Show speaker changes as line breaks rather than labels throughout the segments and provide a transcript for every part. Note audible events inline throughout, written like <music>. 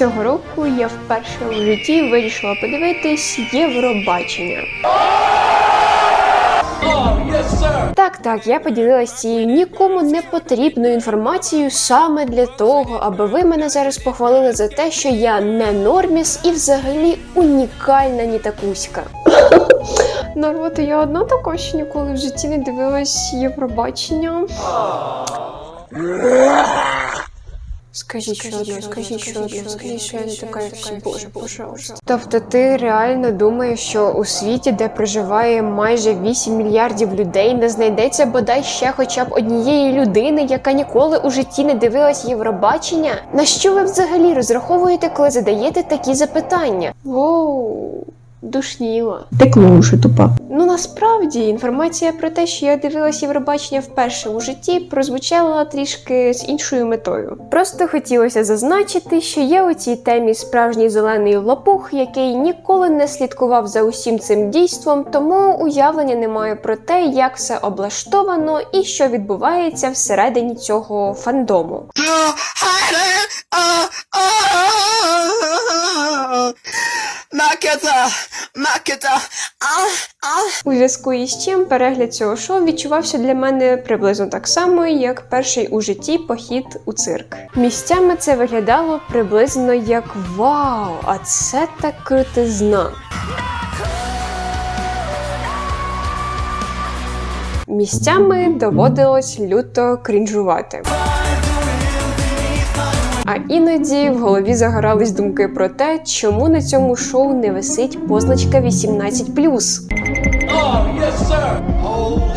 Цього року я вперше у житті вирішила подивитись Євробачення. Так, так, я поділилася цією нікому не потрібною інформацією саме для того, аби ви мене зараз похвалили за те, що я не норміс і взагалі унікальна нітакуська. Народ, я одна також ніколи в житті не дивилась Євробачення. Скажіть що одне, скажіть що одне, скажіть, що я не така, як всі, боже, пожалуйста. Тобто ти реально думаєш, що у світі, де проживає майже 8 мільярдів людей, не знайдеться бодай ще хоча б однієї людини, яка ніколи у житті не дивилась Євробачення? На що ви взагалі розраховуєте, коли задаєте такі запитання? Воу. Душніла.
Текло уши тупа.
Ну насправді інформація про те, що я дивилась Євробачення вперше у житті, прозвучала трішки з іншою метою. Просто хотілося зазначити, що я у цій темі справжній зелений лопух, який ніколи не слідкував за усім цим дійством, тому уявлення не маю про те, як все облаштовано і що відбувається всередині цього фандому.
Макета, макета, а, а.
У зв'язку із чим перегляд цього шоу відчувався для мене приблизно так само, як перший у житті похід у цирк. Місцями це виглядало приблизно як вау, а це так крутизна. Місцями доводилось люто крінжувати. А іноді в голові загорались думки про те, чому на цьому шоу не висить позначка 18+.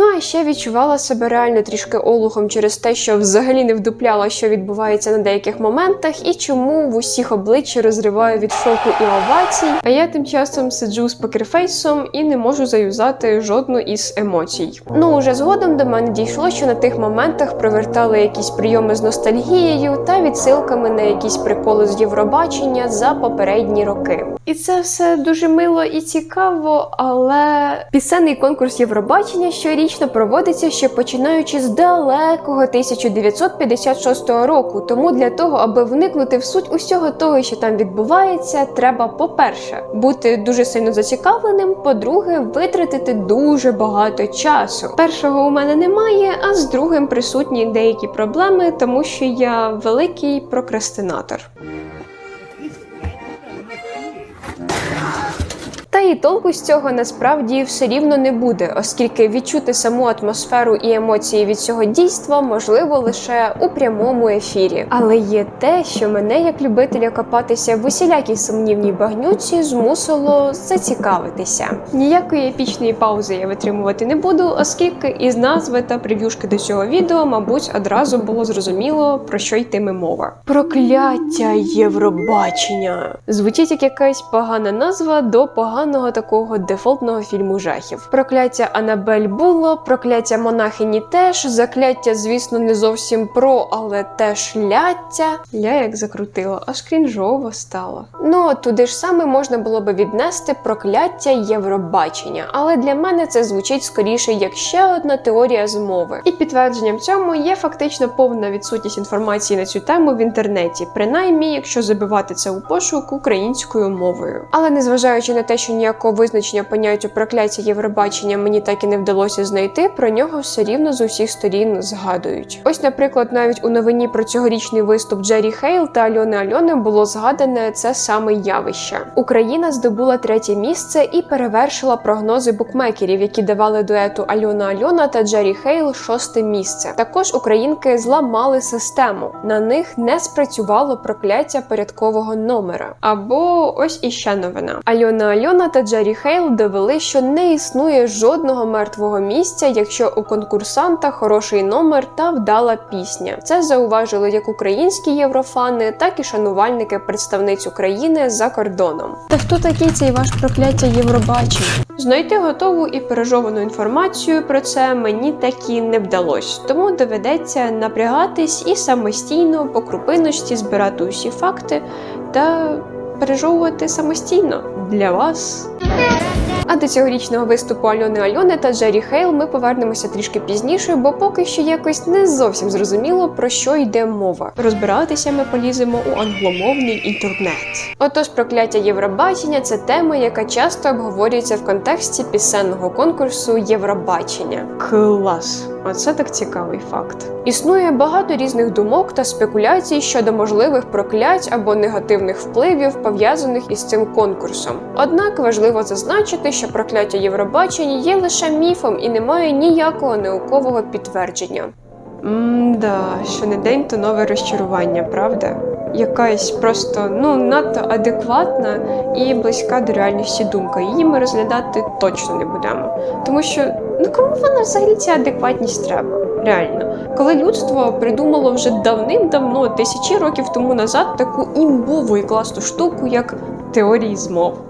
Ну а ще відчувала себе реально трішки олухом через те, що взагалі не вдупляла, що відбувається на деяких моментах, і чому в усіх обличчя розриваю від шоку і овацій. А я тим часом сиджу з покерфейсом і не можу заюзати жодну із емоцій. Ну уже згодом до мене дійшло, що на тих моментах провертали якісь прийоми з ностальгією та відсилками на якісь приколи з Євробачення за попередні роки. І це все дуже мило і цікаво, але пісенний конкурс Євробачення щорічно проводиться ще починаючи з далекого 1956 року. Тому для того, аби вникнути в суть усього того, що там відбувається, треба, по-перше, бути дуже сильно зацікавленим. По-друге, витратити дуже багато часу. Першого у мене немає, а з другим присутні деякі проблеми, тому що я великий прокрастинатор. Та і толку з цього насправді все рівно не буде, оскільки відчути саму атмосферу і емоції від цього дійства можливо лише у прямому ефірі. Але є те, що мене, як любителя копатися в усілякій сумнівній багнюці, змусило зацікавитися. Ніякої епічної паузи я витримувати не буду, оскільки із назви та прев'юшки до цього відео, мабуть, одразу було зрозуміло про що йтиме мова. Прокляття Євробачення звучить як якась погана назва до поганого такого дефолтного фільму жахів. Прокляття Анабель було, прокляття монахині теж, закляття, звісно, не зовсім про, але теж ляття. Ля як закрутила, аж крінжово стало. Ну туди ж саме можна було би віднести прокляття Євробачення, але для мене це звучить скоріше як ще одна теорія змови. І підтвердженням цьому є фактично повна відсутність інформації на цю тему в інтернеті, принаймні, якщо забивати це у пошук українською мовою. Але незважаючи на те, що ніякого визначення поняттю прокляття Євробачення мені так і не вдалося знайти, про нього все рівно з усіх сторін згадують. Ось, наприклад, навіть у новині про цьогорічний виступ Джері Хейл та Альони Альони було згадане це саме явище. Україна здобула третє місце і перевершила прогнози букмекерів, які давали дуету Альона Альона та Джері Хейл шосте місце. Також українки зламали систему. На них не спрацювало прокляття порядкового номера. Або ось іще новина. Альона Альона та Джері Хейл довели, що не існує жодного мертвого місця, якщо у конкурсанта хороший номер та вдала пісня. Це зауважили як українські єврофани, так і шанувальники представниць України за кордоном. Та хто такий цей ваш прокляття Євробачення? Знайти готову і пережовану інформацію про це мені так і не вдалося, тому доведеться напрягатись і самостійно по крупиночці збирати усі факти та пережовувати самостійно для вас. А до цьогорічного виступу Альони Альони та Джері Хейл ми повернемося трішки пізніше, бо поки що якось не зовсім зрозуміло про що йде мова. Розбиратися ми поліземо у англомовний інтернет. Отож, прокляття Євробачення це тема, яка часто обговорюється в контексті пісенного конкурсу Євробачення. Клас! Оце так цікавий факт. Існує багато різних думок та спекуляцій щодо можливих проклять або негативних впливів, пов'язаних із цим конкурсом. Однак важливо зазначити, що прокляття Євробачення є лише міфом і не має ніякого наукового підтвердження. Мда, що не день, то нове розчарування, правда? Якась просто ну надто адекватна і близька до реальності думка. Її ми розглядати точно не будемо. Тому що ну кому вона взагалі ця адекватність треба? Реально, коли людство придумало вже давним-давно, тисячі років тому назад, таку імбову і класну штуку, як теорії змов.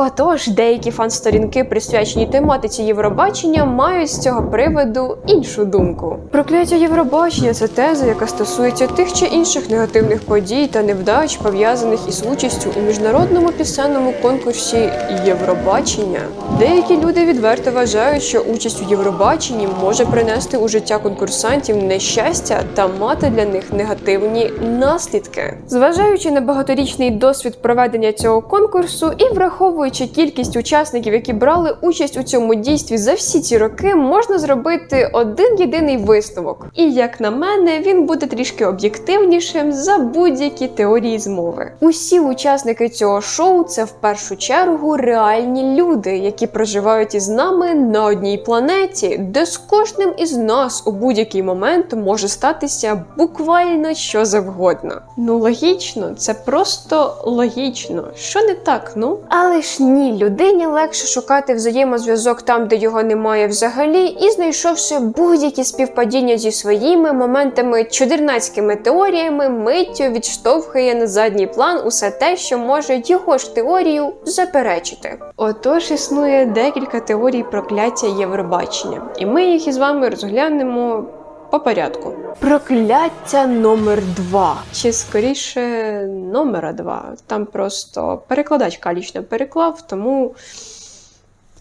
Отож, деякі фан-сторінки, присвячені тематиці Євробачення, мають з цього приводу іншу думку. Прокляття Євробачення це теза, яка стосується тих чи інших негативних подій та невдач, пов'язаних із участю у міжнародному пісенному конкурсі Євробачення. Деякі люди відверто вважають, що участь у Євробаченні може принести у життя конкурсантів нещастя та мати для них негативні наслідки. Зважаючи на багаторічний досвід проведення цього конкурсу і враховуючи кількість учасників, які брали участь у цьому дійстві за всі ці роки, можна зробити один єдиний висновок. І як на мене, він буде трішки об'єктивнішим за будь-які теорії змови. Усі учасники цього шоу це в першу чергу реальні люди, які проживають із нами на одній планеті, де з кожним із нас у будь-який момент може статися буквально що завгодно. Ну логічно, це просто логічно. Що не так, ну? Але ж ні, людині легше шукати взаємозв'язок там, де його немає взагалі, і знайшовши будь-які співпадіння зі своїми моментами, чудернацькими теоріями, миттю відштовхує на задній план усе те, що може його ж теорію заперечити. Отож, існує декілька теорій прокляття Євробачення, і ми їх із вами розглянемо по порядку. Прокляття номер два. Чи скоріше номера два. Там просто перекладач калічно переклав, тому.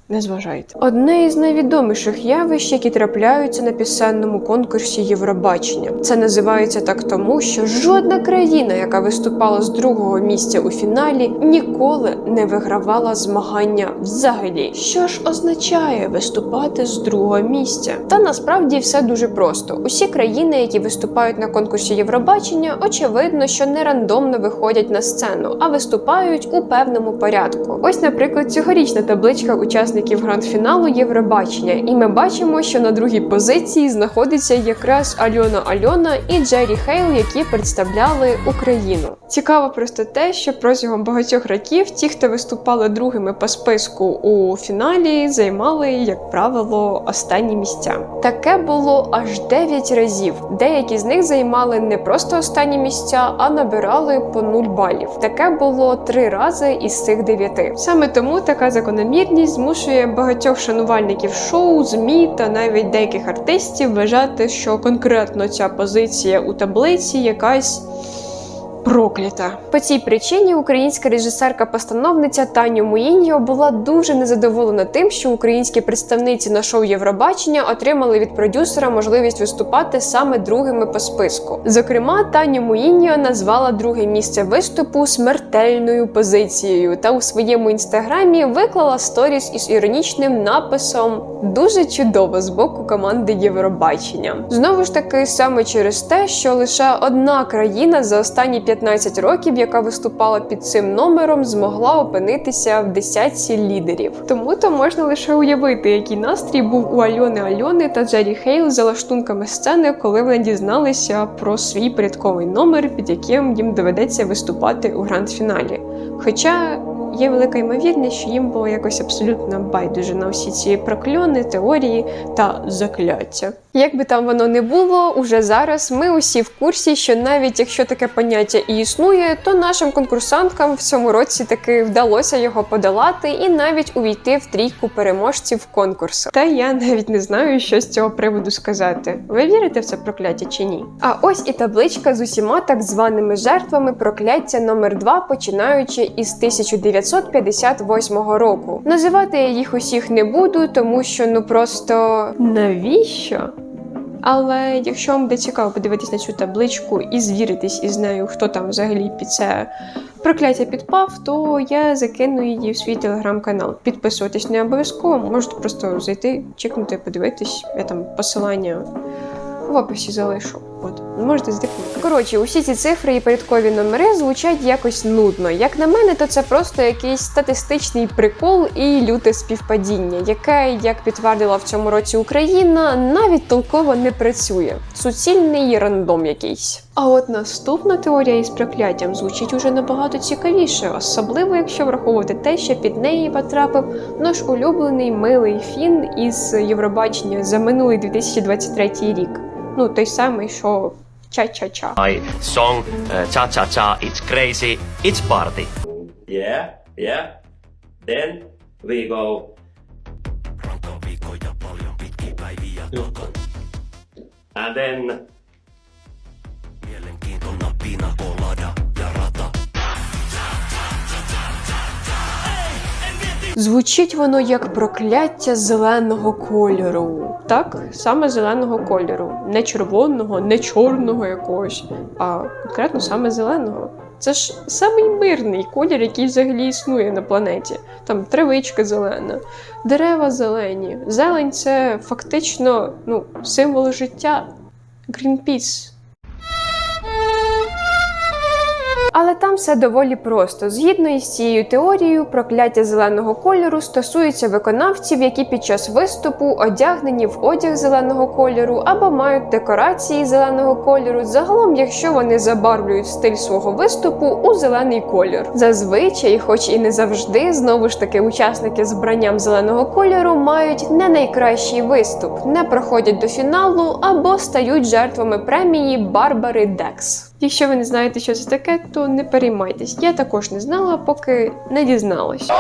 Не зважайте. Одне із найвідоміших явищ, які трапляються на пісенному конкурсі Євробачення. Це називається так тому, що жодна країна, яка виступала з другого місця у фіналі, ніколи не вигравала змагання взагалі. Що ж означає виступати з другого місця? Та насправді все дуже просто. Усі країни, які виступають на конкурсі Євробачення, очевидно, що не рандомно виходять на сцену, а виступають у певному порядку. Ось, наприклад, цьогорічна табличка учасників гранд-фіналу Євробачення, і ми бачимо, що на другій позиції знаходиться якраз Альона Альона і Джері Хейл, які представляли Україну. Цікаво просто те, що протягом багатьох років ті, хто виступали другими по списку у фіналі, займали, як правило, останні місця. Таке було аж 9 разів. Деякі з них займали не просто останні місця, а набирали по 0 балів. Таке було три рази із цих дев'яти. Саме тому така закономірність змушує багатьох шанувальників шоу, змі та навіть деяких артистів вважати, що конкретно ця позиція у таблиці якась. Проклята по цій причині українська режисерка-постановниця Таню Муїньо була дуже незадоволена тим, що українські представниці на шоу Євробачення отримали від продюсера можливість виступати саме другими по списку. Зокрема, Таню Муїньо назвала друге місце виступу смертельною позицією та у своєму інстаграмі виклала сторіс із іронічним написом Дуже чудово з боку команди Євробачення. Знову ж таки, саме через те, що лише одна країна за останні 15 років, яка виступала під цим номером, змогла опинитися в десятці лідерів. Тому то можна лише уявити, який настрій був у Альони Альони та Джері Хейл за лаштунками сцени, коли вони дізналися про свій порядковий номер, під яким їм доведеться виступати у гранд-фіналі. Хоча є велика ймовірність, що їм було якось абсолютно байдуже на всі ці прокльони, теорії та закляття. Як би там воно не було, уже зараз ми усі в курсі, що навіть якщо таке поняття і існує, то нашим конкурсанткам в цьому році таки вдалося його подолати і навіть увійти в трійку переможців конкурсу. Та я навіть не знаю, що з цього приводу сказати. Ви вірите в це прокляття чи ні? А ось і табличка з усіма так званими жертвами прокляття номер 2 починаючи із 1958 року. Називати я їх усіх не буду, тому що ну просто навіщо? Але якщо вам буде цікаво подивитись на цю табличку і звіритись із нею, хто там взагалі під це прокляття підпав, то я закину її в свій телеграм-канал. Підписуватись не обов'язково, можете просто зайти, чекнути, подивитись. Я там посилання в описі залишу. От, можете здикнути. Коротше, усі ці цифри і порядкові номери звучать якось нудно. Як на мене, то це просто якийсь статистичний прикол і люте співпадіння, яке, як підтвердила в цьому році Україна, навіть толково не працює. Суцільний рандом якийсь. А от наступна теорія із прокляттям звучить уже набагато цікавіше, особливо якщо враховувати те, що під неї потрапив наш улюблений милий фін із Євробачення за минулий 2023 рік. Ну, той самий, що Cha cha cha.
My song uh, Cha Cha Cha, it's crazy, it's party.
Yeah, yeah. Then we go. And then.
Звучить воно як прокляття зеленого кольору. Так, саме зеленого кольору. Не червоного, не чорного якогось, а конкретно саме зеленого. Це ж самий мирний колір, який взагалі існує на планеті. Там травичка зелена, дерева зелені. Зелень це фактично ну, символ життя. Greenpeace. Але там все доволі просто. Згідно із цією теорією, прокляття зеленого кольору стосується виконавців, які під час виступу одягнені в одяг зеленого кольору або мають декорації зеленого кольору. Загалом, якщо вони забарвлюють стиль свого виступу у зелений колір. Зазвичай, хоч і не завжди, знову ж таки, учасники з вбранням зеленого кольору мають не найкращий виступ, не проходять до фіналу або стають жертвами премії Барбари Декс. Якщо ви не знаєте, що це таке, то не переймайтесь. Я також не знала, поки не дізналась.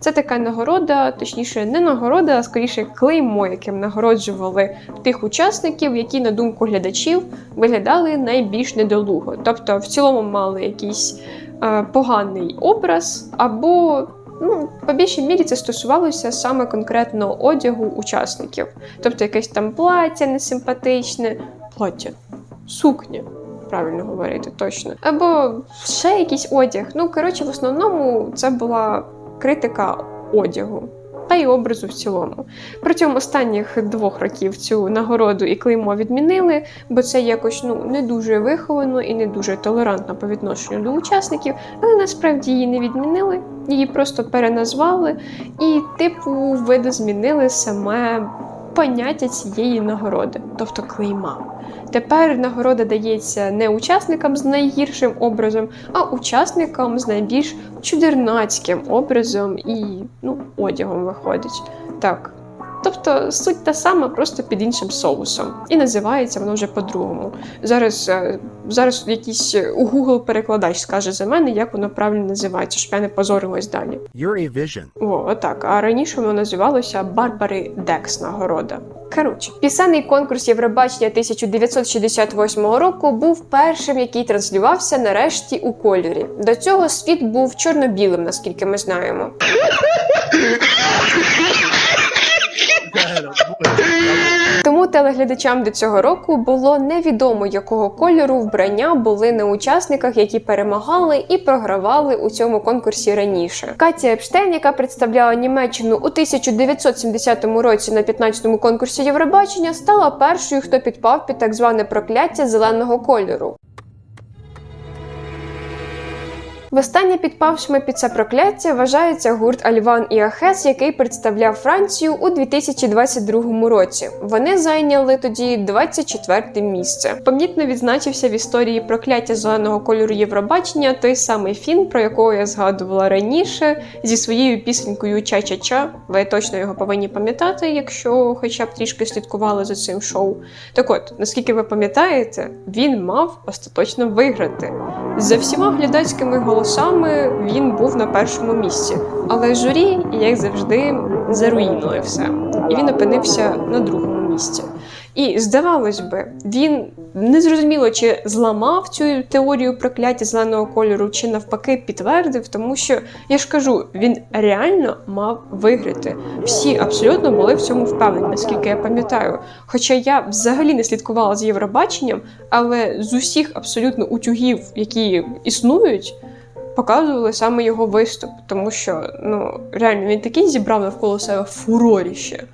Це така нагорода, точніше, не нагорода, а скоріше клеймо, яким нагороджували тих учасників, які, на думку глядачів, виглядали найбільш недолуго. Тобто, в цілому мали якийсь е, поганий образ, або ну, по більшій мірі це стосувалося саме конкретно одягу учасників. Тобто, якесь там плаття несимпатичне, плаття, сукня правильно говорити точно. Або ще якийсь одяг. Ну, коротше, в основному це була критика одягу. Та й образу в цілому. Протягом останніх двох років цю нагороду і клеймо відмінили, бо це якось ну не дуже виховано і не дуже толерантно по відношенню до учасників, але насправді її не відмінили, її просто переназвали і, типу, видозмінили саме поняття цієї нагороди, тобто клейма. Тепер нагорода дається не учасникам з найгіршим образом, а учасникам з найбільш чудернацьким образом і ну, одягом виходить. Так. Тобто суть та сама, просто під іншим соусом. І називається воно вже по-другому. Зараз, е, зараз якийсь у Google перекладач скаже за мене, як воно правильно називається, щоб я не позорилась далі.
You're a vision.
О, отак. А раніше воно називалося Барбари Декс нагорода. Коротше, пісенний конкурс Євробачення 1968 року був першим, який транслювався нарешті у кольорі. До цього світ був чорно-білим, наскільки ми знаємо. <laughs> Тому телеглядачам до цього року було невідомо, якого кольору вбрання були на учасниках, які перемагали і програвали у цьому конкурсі раніше. Катя Епштейн, яка представляла Німеччину у 1970 році на 15-му конкурсі Євробачення, стала першою, хто підпав під так зване прокляття зеленого кольору. Востаннє підпавшими під це прокляття вважається гурт Альван і Ахес, який представляв Францію у 2022 році. Вони зайняли тоді 24 місце. Помітно відзначився в історії прокляття зеленого кольору Євробачення той самий фільм, про якого я згадувала раніше, зі своєю пісенькою Ча-ча-ча. Ви точно його повинні пам'ятати, якщо хоча б трішки слідкували за цим шоу. Так от, наскільки ви пам'ятаєте, він мав остаточно виграти. За всіма глядацькими голосами він був на першому місці, але журі, як завжди, заруїнили все, і він опинився на другому місці. І здавалось би, він не зрозуміло, чи зламав цю теорію прокляття зеленого кольору, чи навпаки підтвердив, тому що я ж кажу, він реально мав виграти. Всі абсолютно були в цьому впевнені, наскільки я пам'ятаю. Хоча я взагалі не слідкувала за Євробаченням, але з усіх абсолютно утюгів, які існують. Показували саме його виступ, тому що ну реально він такий зібрав навколо себе фуроріще,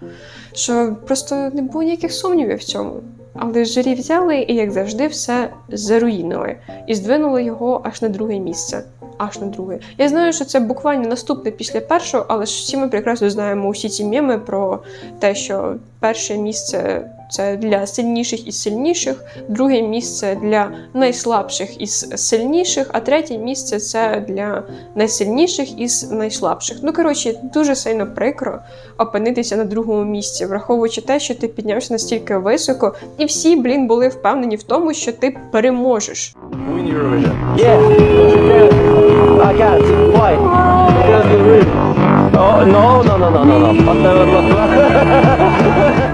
що просто не було ніяких сумнівів в цьому. Але журі взяли і, як завжди, все заруїнили і здвинули його аж на друге місце. Аж на друге. Я знаю, що це буквально наступне після першого, але ж всі ми прекрасно знаємо усі ці меми про те, що перше місце це для сильніших із сильніших, друге місце для найслабших із сильніших, а третє місце це для найсильніших із найслабших. Ну коротше, дуже сильно прикро опинитися на другому місці, враховуючи те, що ти піднявся настільки високо, і всі, блін, були впевнені в тому, що ти переможеш.
Oh no no no no no no. <laughs>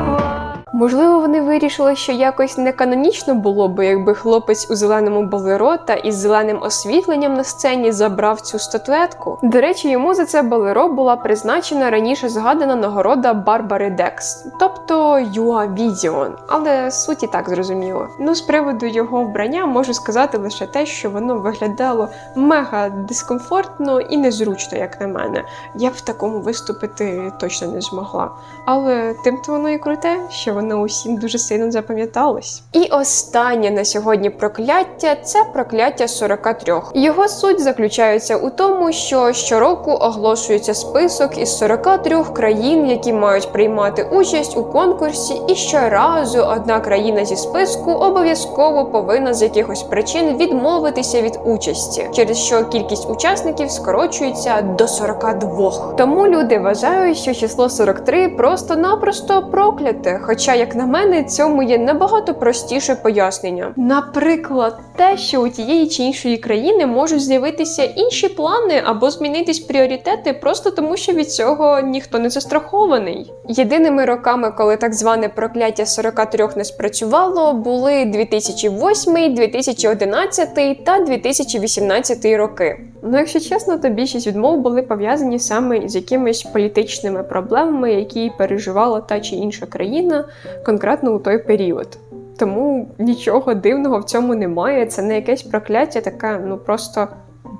Можливо, вони вирішили, що якось не канонічно було би, якби хлопець у зеленому болеро та із зеленим освітленням на сцені забрав цю статуетку. До речі, йому за це болеро була призначена раніше згадана нагорода Барбари Декс, тобто Юа Відіон. Але суть і так зрозуміло. Ну, з приводу його вбрання можу сказати лише те, що воно виглядало мега дискомфортно і незручно, як на мене. Я б в такому виступити точно не змогла. Але тим то воно і круте, що воно усім дуже сильно запам'яталось. І останнє на сьогодні прокляття це прокляття 43. Його суть заключається у тому, що щороку оголошується список із 43 країн, які мають приймати участь у конкурсі, і щоразу одна країна зі списку обов'язково повинна з якихось причин відмовитися від участі, через що кількість учасників скорочується до 42. Тому люди вважають, що число 43 просто-напросто прокляте. Хоча, як на мене, цьому є набагато простіше пояснення. Наприклад, те, що у тієї чи іншої країни можуть з'явитися інші плани або змінитись пріоритети, просто тому, що від цього ніхто не застрахований. Єдиними роками, коли так зване прокляття 43 не спрацювало, були 2008, 2011 та 2018 роки. Ну, якщо чесно, то більшість відмов були пов'язані саме з якимись політичними проблемами, які переживала та чи інша країна конкретно у той період. Тому нічого дивного в цьому немає. Це не якесь прокляття, таке, ну просто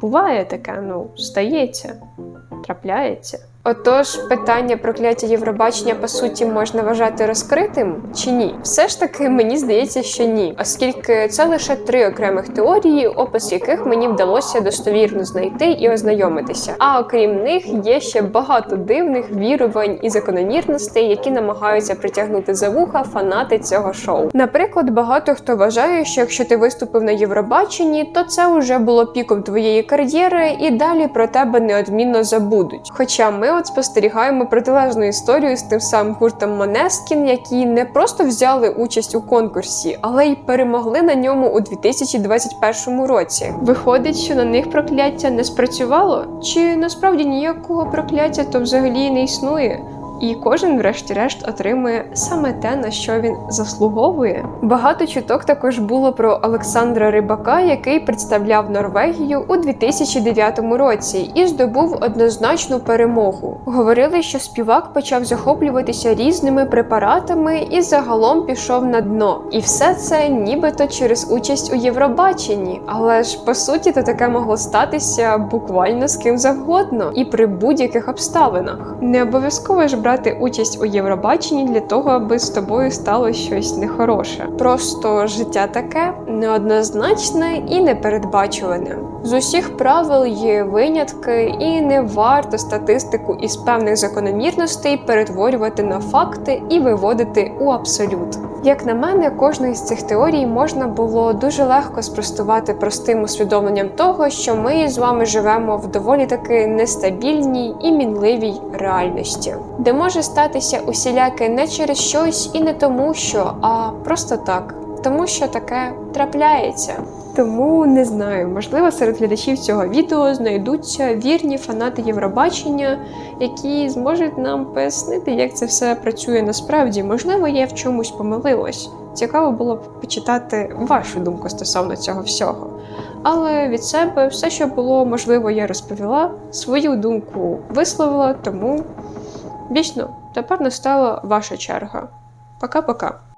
буває таке, ну стається, трапляється. Отож, питання прокляття Євробачення по суті можна вважати розкритим чи ні? Все ж таки мені здається, що ні, оскільки це лише три окремих теорії, опис яких мені вдалося достовірно знайти і ознайомитися. А окрім них є ще багато дивних вірувань і закономірностей, які намагаються притягнути за вуха фанати цього шоу. Наприклад, багато хто вважає, що якщо ти виступив на Євробаченні, то це вже було піком твоєї кар'єри, і далі про тебе неодмінно забудуть. Хоча ми от спостерігаємо протилежну історію з тим самим гуртом Манескін, які не просто взяли участь у конкурсі, але й перемогли на ньому у 2021 році. Виходить, що на них прокляття не спрацювало, чи насправді ніякого прокляття то взагалі не існує. І кожен, врешті-решт, отримує саме те, на що він заслуговує. Багато чуток також було про Олександра Рибака, який представляв Норвегію у 2009 році і здобув однозначну перемогу. Говорили, що співак почав захоплюватися різними препаратами і загалом пішов на дно. І все це нібито через участь у Євробаченні. Але ж по суті, то таке могло статися буквально з ким завгодно і при будь-яких обставинах. Не обов'язково ж брати брати участь у Євробаченні для того, аби з тобою стало щось нехороше. Просто життя таке неоднозначне і непередбачуване. З усіх правил є винятки, і не варто статистику із певних закономірностей перетворювати на факти і виводити у абсолют. Як на мене, кожну із цих теорій можна було дуже легко спростувати простим усвідомленням того, що ми з вами живемо в доволі таки нестабільній і мінливій реальності, де може статися усіляке не через щось і не тому, що, а просто так, тому що таке трапляється. Тому не знаю, можливо, серед глядачів цього відео знайдуться вірні фанати Євробачення, які зможуть нам пояснити, як це все працює насправді. Можливо, я в чомусь помилилась. Цікаво було б почитати вашу думку стосовно цього всього. Але від себе все, що було можливо, я розповіла, свою думку висловила, тому вічно тепер настала ваша черга. Пока-пока.